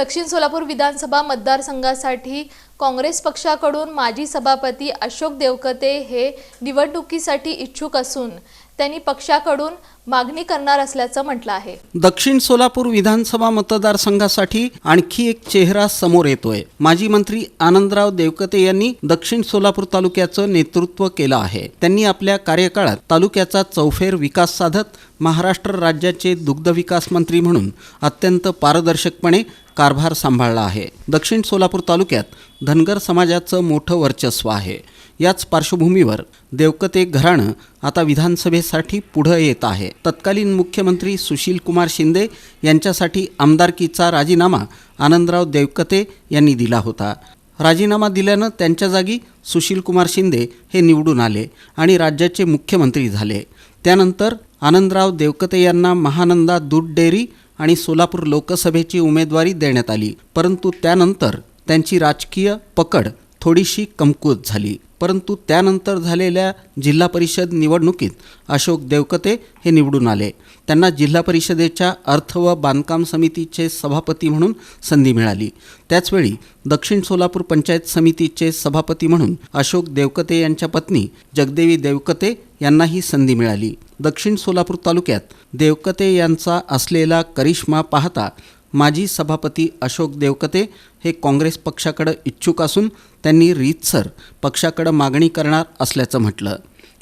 दक्षिण सोलापूर विधानसभा मतदारसंघासाठी काँग्रेस पक्षाकडून माजी सभापती अशोक देवकते हे निवडणुकीसाठी इच्छुक असून त्यांनी पक्षाकडून मागणी करणार असल्याचं म्हटलं आहे. दक्षिण सोलापूर विधानसभा मतदारसंघासाठी आणखी एक चेहरा समोर येतोय. माजी मंत्री आनंदराव देवकते यांनी दक्षिण सोलापूर तालुक्याचं नेतृत्व केलं आहे. त्यांनी आपल्या कार्यकाळात तालुक्याचा चौफेर विकास साधत महाराष्ट्र राज्याचे दुग्ध विकास मंत्री म्हणून अत्यंत पारदर्शकपणे कारभार सांभाळला आहे. दक्षिण सोलापूर तालुक्यात धनगर समाजाचं मोठं वर्चस्व आहे. याच पार्श्वभूमीवर देवकते घराणं आता विधानसभेसाठी पुढं येत आहे. तत्कालीन मुख्यमंत्री सुशील कुमार शिंदे यांच्यासाठी आमदारकीचा राजीनामा आनंदराव देवकते यांनी दिला होता. राजीनामा दिल्यानं त्यांच्या जागी सुशीलकुमार शिंदे हे निवडून आले आणि राज्याचे मुख्यमंत्री झाले. त्यानंतर आनंदराव देवकते यांना महानंदा दूध डेअरी आणि सोलापूर लोकसभेची उमेदवारी देण्यात आली. परंतु त्यानंतर त्यांची राजकीय पकड थोडीशी कमकुवत झाली. परंतु त्यानंतर झालेल्या जिल्हा परिषद निवडणुकीत अशोक देवकते हे निवडून आले. त्यांना जिल्हा परिषदेच्या अर्थ व बांधकाम समितीचे सभापती म्हणून संधी मिळाली. त्याचवेळी दक्षिण सोलापूर पंचायत समितीचे सभापती म्हणून अशोक देवकते यांच्या पत्नी जगदेवी देवकते यांनाही संधी मिळाली. दक्षिण सोलापूर तालुक्यात देवकते यांचा असलेला करिश्मा पाहता माजी सभापती अशोक देवकते हे काँग्रेस पक्षाकडं इच्छुक असून त्यांनी रीतसर पक्षाकडं मागणी करणार असल्याचं म्हटलं.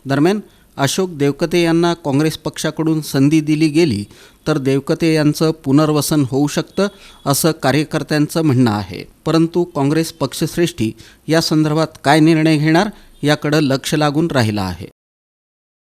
दरम्यान अशोक देवकते यांना काँग्रेस पक्षाकडून संधी दिली गेली तर देवकते यांचं पुनर्वसन होऊ शकतं असं कार्यकर्त्यांचं म्हणणं आहे. परंतु काँग्रेस पक्षश्रेष्ठी या संदर्भात काय निर्णय घेणार याकडं लक्ष लागून राहिलं आहे.